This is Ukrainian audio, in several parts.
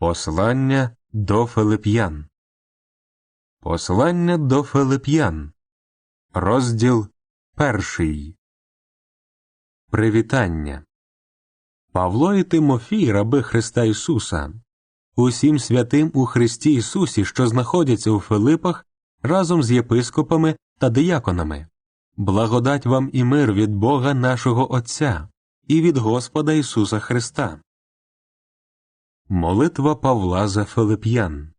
Послання до Филип'ян. Послання до Филип'ян. Розділ перший. Привітання. Павло і Тимофій, раби Христа Ісуса. Усім святим у Христі Ісусі, що знаходяться у Филипах, разом з єпископами та дияконами. Благодать вам і мир від Бога нашого Отця і від Господа Ісуса Христа. Молитва Павла за Филип'ян.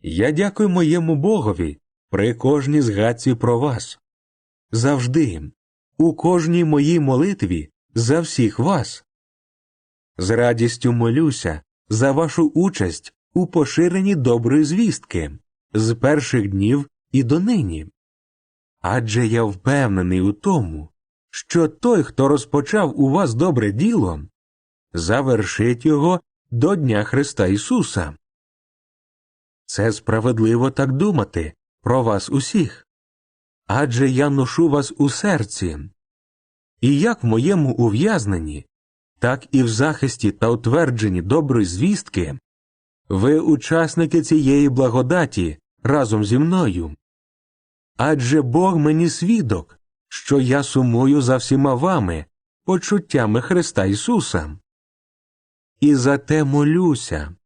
Я дякую моєму Богові при кожній згадці про вас. Завжди, у кожній моїй молитві за всіх вас. З радістю молюся за вашу участь у поширенні доброї звістки з перших днів і донині. Адже я впевнений у тому, що той, хто розпочав у вас добре діло, завершить його до Дня Христа Ісуса. Це справедливо так думати про вас усіх. Адже я ношу вас у серці. І як в моєму ув'язненні, так і в захисті та утвердженні доброї звістки, ви учасники цієї благодаті разом зі мною. Адже Бог мені свідок, що я сумую за всіма вами, почуттями Христа Ісуса. І за те молюся,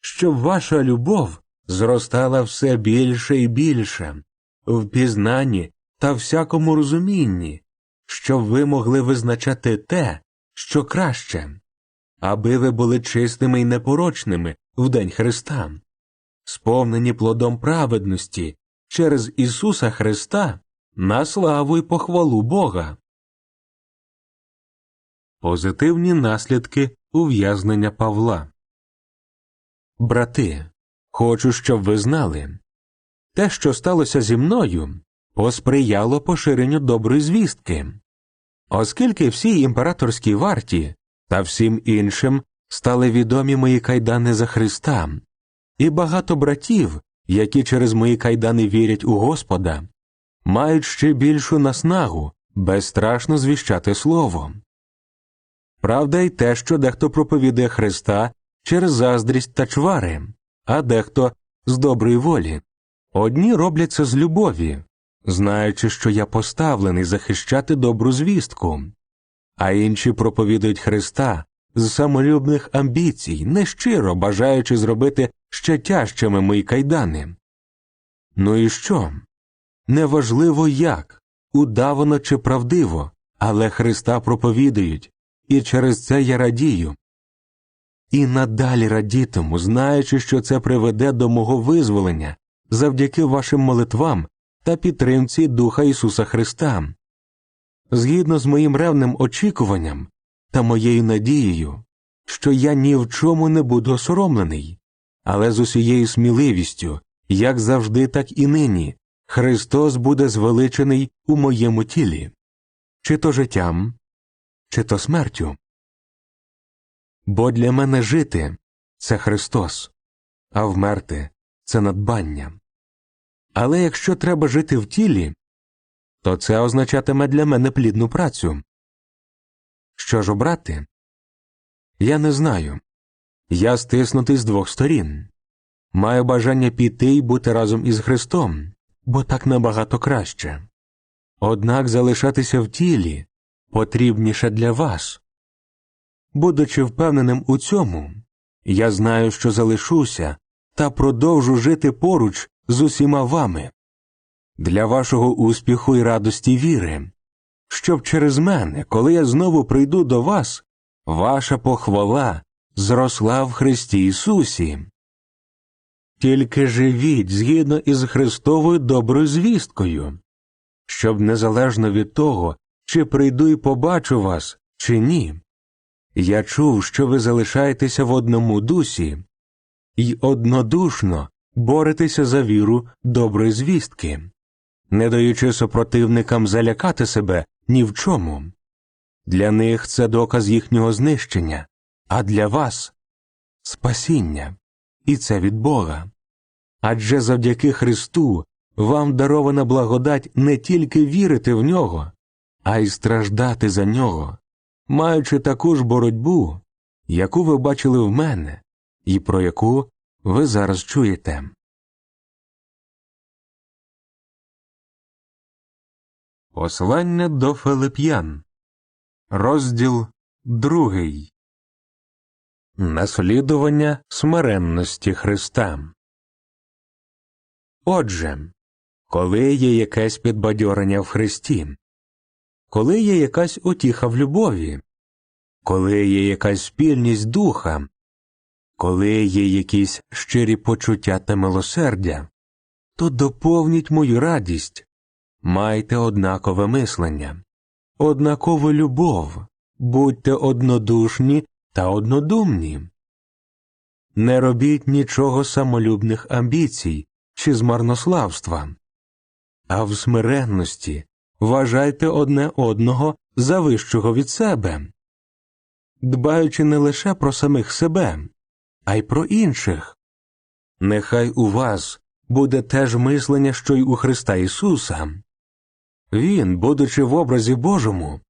щоб ваша любов зростала все більше і більше, в пізнанні та всякому розумінні, щоб ви могли визначати те, що краще, аби ви були чистими і непорочними в День Христа, сповнені плодом праведності через Ісуса Христа на славу й похвалу Бога. Позитивні наслідки ув'язнення Павла. Брати, хочу, щоб ви знали те, що сталося зі мною, посприяло поширенню доброї звістки, оскільки всій імператорській варті та всім іншим стали відомі мої кайдани за Христа, і багато братів, які через мої кайдани вірять у Господа, мають ще більшу наснагу безстрашно звіщати Слово. Правда й те, що дехто проповідує Христа через заздрість та чвари, а дехто з доброї волі. Одні роблять це з любові, знаючи, що я поставлений захищати добру звістку, а інші проповідують Христа з самолюбних амбіцій, нещиро бажаючи зробити ще тяжчими мої кайдани. Ну і що? Неважливо як, удавано чи правдиво, але Христа проповідують, і через це я радію. І надалі радітиму, знаючи, що це приведе до мого визволення завдяки вашим молитвам та підтримці Духа Ісуса Христа. Згідно з моїм ревним очікуванням та моєю надією, що я ні в чому не буду осоромлений, але з усією сміливістю, як завжди, так і нині, Христос буде звеличений у моєму тілі, чи то життям, чи то смертю. Бо для мене жити це Христос, а вмерти це надбання. Але якщо треба жити в тілі, то це означатиме для мене плідну працю. Що ж обрати? Я не знаю. Я стиснутий з двох сторін. Маю бажання піти і бути разом із Христом, бо так набагато краще. Однак залишатися в тілі потрібніше для вас. Будучи впевненим у цьому, я знаю, що залишуся та продовжу жити поруч з усіма вами для вашого успіху і радості віри, щоб через мене, коли я знову прийду до вас, ваша похвала зросла в Христі Ісусі. Тільки живіть згідно із Христовою доброю звісткою, щоб незалежно від того, чи прийду і побачу вас, чи ні. Я чув, що ви залишаєтеся в одному дусі і однодушно боретеся за віру доброї звістки, не даючи супротивникам залякати себе ні в чому. Для них це доказ їхнього знищення, а для вас спасіння, і це від Бога. Адже завдяки Христу вам дарована благодать не тільки вірити в нього, а й страждати за нього, маючи таку ж боротьбу, яку ви бачили в мене, і про яку ви зараз чуєте. Послання до Филип'ян, розділ другий Наслідування смиренності Христа. Отже, коли є якесь підбадьорення в Христі, коли є якась утіха в любові, коли є якась спільність духа, коли є якісь щирі почуття та милосердя, то доповніть мою радість, майте однакове мислення, однакову любов, будьте однодушні та однодумні. Не робіть нічого самолюбних амбіцій чи з марнославства, а в смиренності вважайте одне одного за вищого від себе, дбаючи не лише про самих себе, а й про інших. Нехай у вас буде те ж мислення, що й у Христа Ісуса. Він, будучи в образі Божому,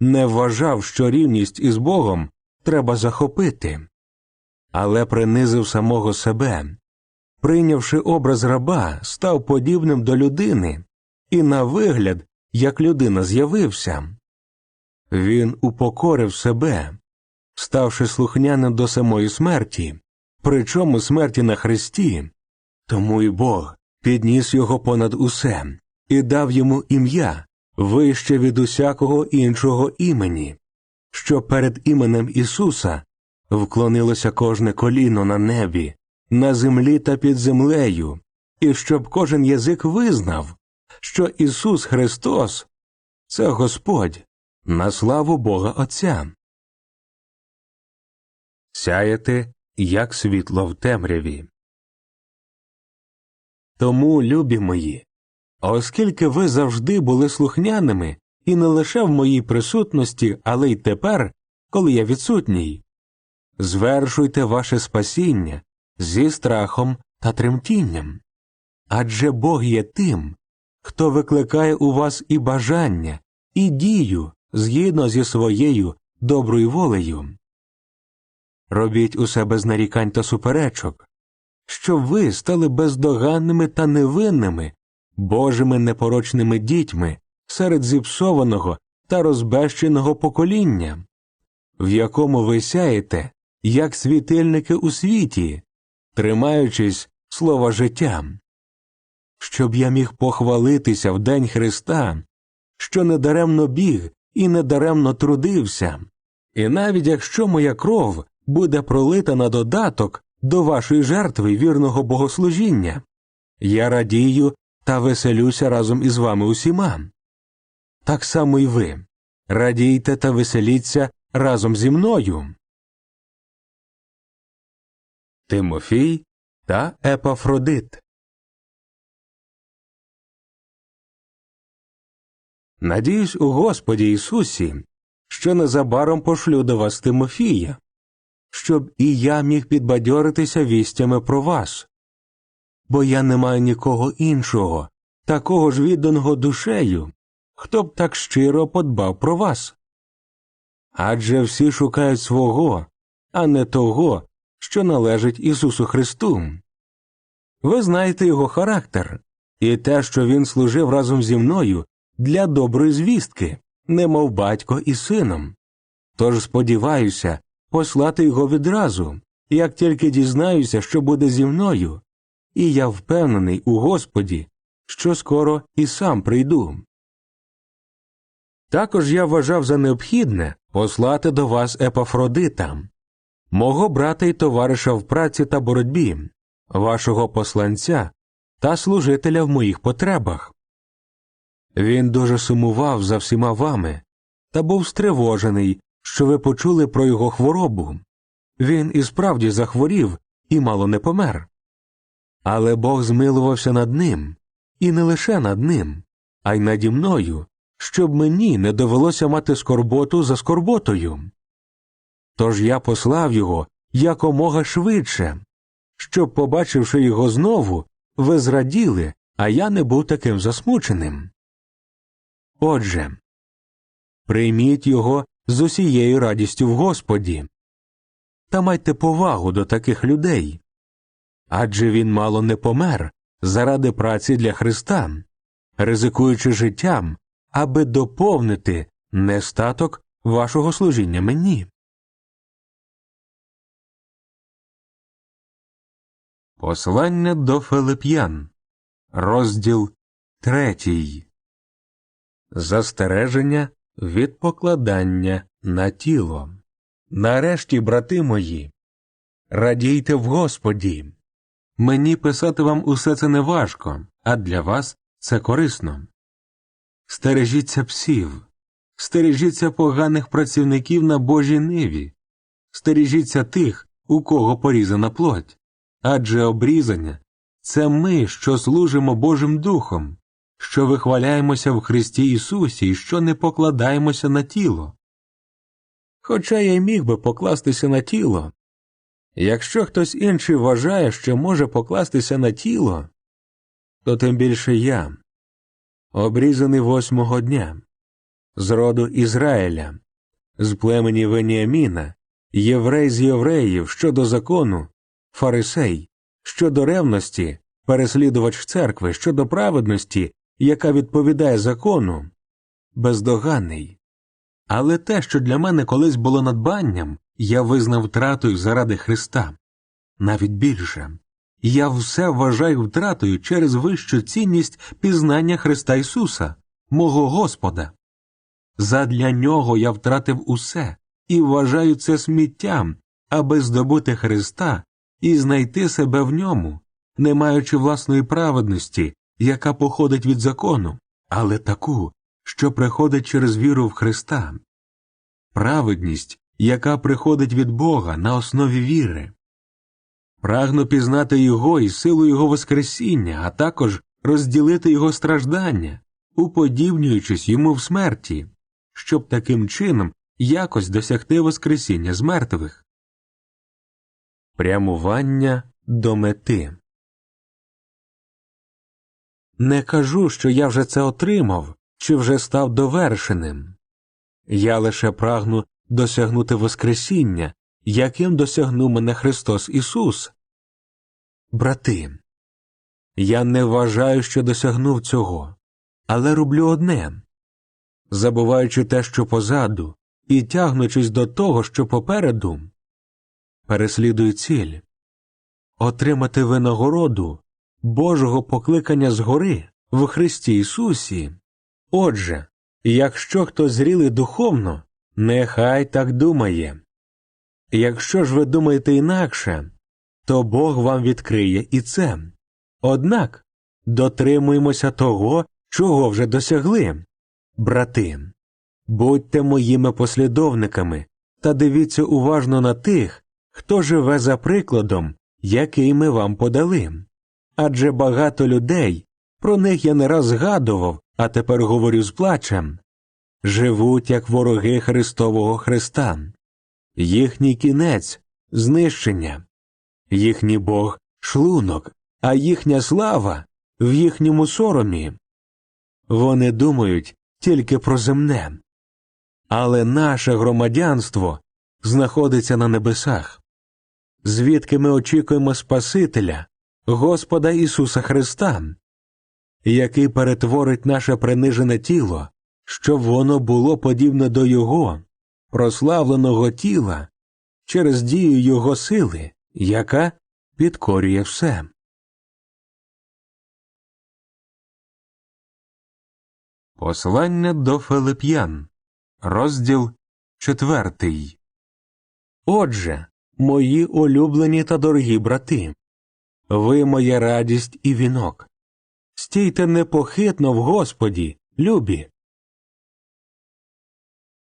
не вважав, що рівність із Богом треба захопити, але принизив самого себе, прийнявши образ раба, став подібним до людини, і на вигляд, як людина з'явився. Він упокорив себе, ставши слухняним до самої смерті, причому смерті на Христі, тому і Бог підніс його понад усе і дав йому ім'я вище від усякого іншого імені, що перед іменем Ісуса вклонилося кожне коліно на небі, на землі та під землею, і щоб кожен язик визнав, що Ісус Христос це Господь на славу Бога Отця. Сяєте, як світло в темряві. Тому, любі мої, оскільки ви завжди були слухняними і не лише в моїй присутності, але й тепер, коли я відсутній, звершуйте ваше спасіння зі страхом та тремтінням. Адже Бог є тим, хто викликає у вас і бажання, і дію згідно зі своєю доброю волею. Робіть усе без нарікань та суперечок, щоб ви стали бездоганними та невинними, божими непорочними дітьми серед зіпсованого та розбещеного покоління, в якому ви сяєте, як світильники у світі, тримаючись слова життя, щоб я міг похвалитися в День Христа, що недаремно біг і недаремно трудився, і навіть якщо моя кров буде пролита на додаток до вашої жертви вірного богослужіння, я радію та веселюся разом із вами усіма. Так само й ви радійте та веселіться разом зі мною. Тимофій та Епафродит. Надіюсь у Господі Ісусі, що незабаром пошлю до вас Тимофія, щоб і я міг підбадьоритися вістями про вас, бо я не маю нікого іншого, такого ж відданого душею, хто б так щиро подбав про вас. Адже всі шукають свого, а не того, що належить Ісусу Христу. Ви знаєте його характер і те, що він служив разом зі мною для доброї звістки, немов батько і сином. Тож сподіваюся послати його відразу, як тільки дізнаюся, що буде зі мною, і я впевнений у Господі, що скоро і сам прийду. Також я вважав за необхідне послати до вас Епафродита, мого брата й товариша в праці та боротьбі, вашого посланця та служителя в моїх потребах. Він дуже сумував за всіма вами та був стривожений, що ви почули про його хворобу. Він і справді захворів і мало не помер. Але Бог змилувався над ним, і не лише над ним, а й наді мною, щоб мені не довелося мати скорботу за скорботою. Тож я послав його якомога швидше, щоб, побачивши його знову, ви зраділи, а я не був таким засмученим. Отже, прийміть його з усією радістю в Господі. та майте повагу до таких людей. Адже він мало не помер заради праці для Христа, ризикуючи життям, аби доповнити нестаток вашого служіння мені. Послання до Филип'ян, розділ третій. Застереження від покладання на тіло. Нарешті, брати мої, радійте в Господі. Мені писати вам усе це не важко, а для вас це корисно. Стережіться псів, стережіться поганих працівників на Божій ниві, стережіться тих, у кого порізана плоть, адже обрізання це ми, що служимо Божим Духом, що вихваляємося в Христі Ісусі і що не покладаємося на тіло. Хоча я й міг би покластися на тіло. Якщо хтось інший вважає, що може покластися на тіло, то тим більше я, обрізаний восьмого дня, з роду Ізраїля, з племені Веніаміна, єврей з євреїв щодо закону, фарисей, щодо ревності, переслідувач церкви, щодо праведності, яка відповідає закону, бездоганний. Але те, що для мене колись було надбанням, я визнав втратою заради Христа. Навіть більше я все вважаю втратою через вищу цінність пізнання Христа Ісуса, мого Господа. Задля нього я втратив усе і вважаю це сміттям, аби здобути Христа і знайти себе в ньому, не маючи власної праведності, яка походить від закону, але таку, що приходить через віру в Христа, праведність, яка приходить від Бога на основі віри. Прагну пізнати Його і силу Його Воскресіння, а також розділити Його страждання, уподібнюючись йому в смерті, щоб таким чином якось досягти Воскресіння з мертвих. Прямування до мети. Не кажу, що я вже це отримав, чи вже став довершеним. Я лише прагну досягнути Воскресіння, яким досягнув мене Христос Ісус. Брати, я не вважаю, що досягнув цього, але роблю одне забуваючи те, що позаду, і тягнучись до того, що попереду, переслідую ціль отримати винагороду Божого покликання згори в Христі Ісусі. Отже, якщо хто зрілий духовно, нехай так думає. Якщо ж ви думаєте інакше, то Бог вам відкриє і це. Однак дотримуємося того, чого вже досягли. Брати, будьте моїми послідовниками та дивіться уважно на тих, хто живе за прикладом, який ми вам подали. Адже багато людей, про них я не раз згадував, а тепер говорю з плачем, живуть як вороги Христового Христа, їхній кінець знищення, їхній Бог шлунок, а їхня слава в їхньому соромі. Вони думають тільки про земне, але наше громадянство знаходиться на небесах, звідки ми очікуємо Спасителя, Господа Ісуса Христа, який перетворить наше принижене тіло, щоб воно було подібне до Його, прославленого тіла через дію Його сили, яка підкорює все. Послання до Филип'ян, розділ четвертий. Отже, мої улюблені та дорогі брати, ви моя радість і вінок. Стійте непохитно в Господі, любі.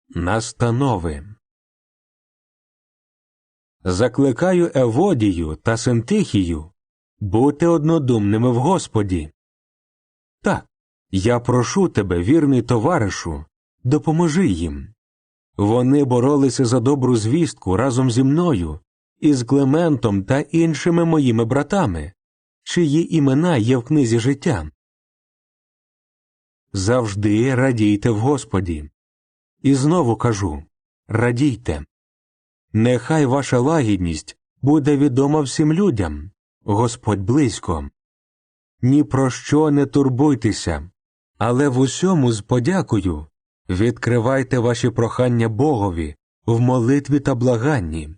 Настанови. Закликаю Еводію та Синтихію бути однодумними в Господі. Так, я прошу тебе, вірний товаришу, допоможи їм. Вони боролися за добру звістку разом зі мною, із Клементом та іншими моїми братами, чиї імена є в книзі життя. Завжди радійте в Господі. І знову кажу радійте. Нехай ваша лагідність буде відома всім людям, Господь близько. Ні про що не турбуйтеся, але в усьому з подякою відкривайте ваші прохання Богові в молитві та благанні.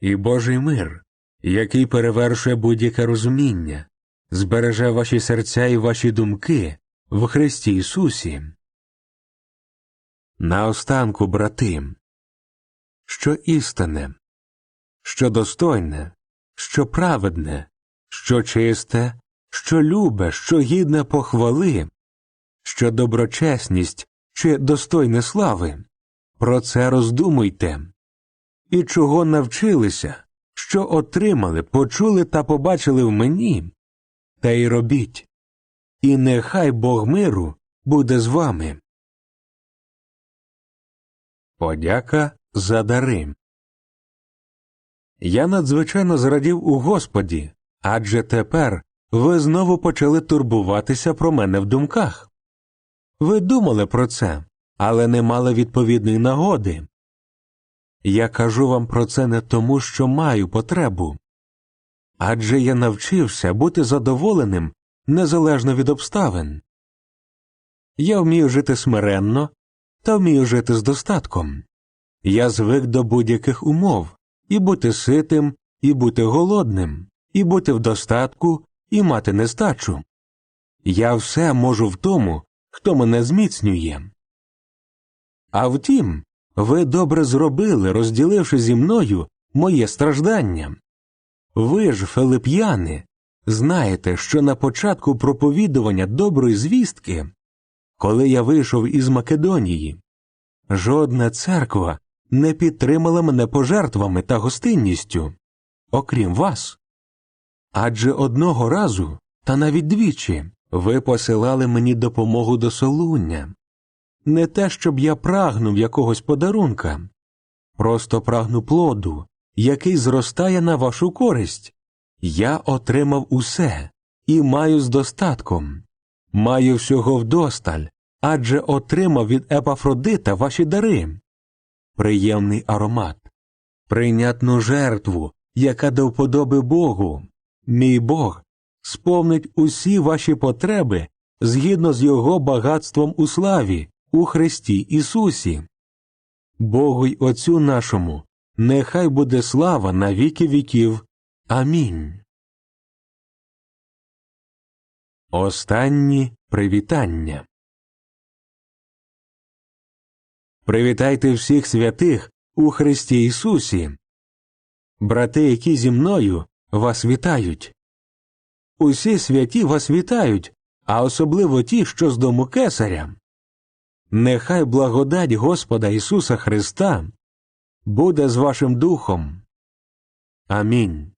І Божий мир, який перевершує будь-яке розуміння, збереже ваші серця і ваші думки в Христі Ісусі. Наостанку, брати, що істинне, що достойне, що праведне, що чисте, що любе, що гідне похвали, що доброчесність чи достойне слави, про це роздумуйте. І чого навчилися, що отримали, почули та побачили в мені, та й робіть. І нехай Бог миру буде з вами. Подяка за дари. Я надзвичайно зрадів у Господі, адже тепер ви знову почали турбуватися про мене в думках. Ви думали про це, але не мали відповідної нагоди. Я кажу вам про це не тому, що маю потребу. Адже я навчився бути задоволеним незалежно від обставин. Я вмію жити смиренно та вмію жити з достатком. Я звик до будь-яких умов і бути ситим, і бути голодним, і бути в достатку, і мати нестачу. Я все можу в тому, хто мене зміцнює. А втім, ви добре зробили, розділивши зі мною моє страждання. Ви ж, филип'яни, знаєте, що на початку проповідування доброї звістки, коли я вийшов із Македонії, жодна церква не підтримала мене пожертвами та гостинністю, окрім вас. Адже одного разу, та навіть двічі, ви посилали мені допомогу до солуння. Не те, щоб я прагнув якогось подарунка, просто прагну плоду, який зростає на вашу користь. Я отримав усе і маю з достатком, маю всього вдосталь, адже отримав від Епафродита ваші дари, приємний аромат, прийнятну жертву, яка до вподоби Богу. Мій Бог сповнить усі ваші потреби згідно з Його багатством у славі у Христі Ісусі. Богу й Отцю нашому, нехай буде слава на віки віків. Амінь. Останні привітання. Привітайте всіх святих у Христі Ісусі. Брати, які зі мною вас вітають. Усі святі вас вітають, а особливо ті, що з дому кесаря. Нехай благодать Господа Ісуса Христа буде з вашим духом. Амінь.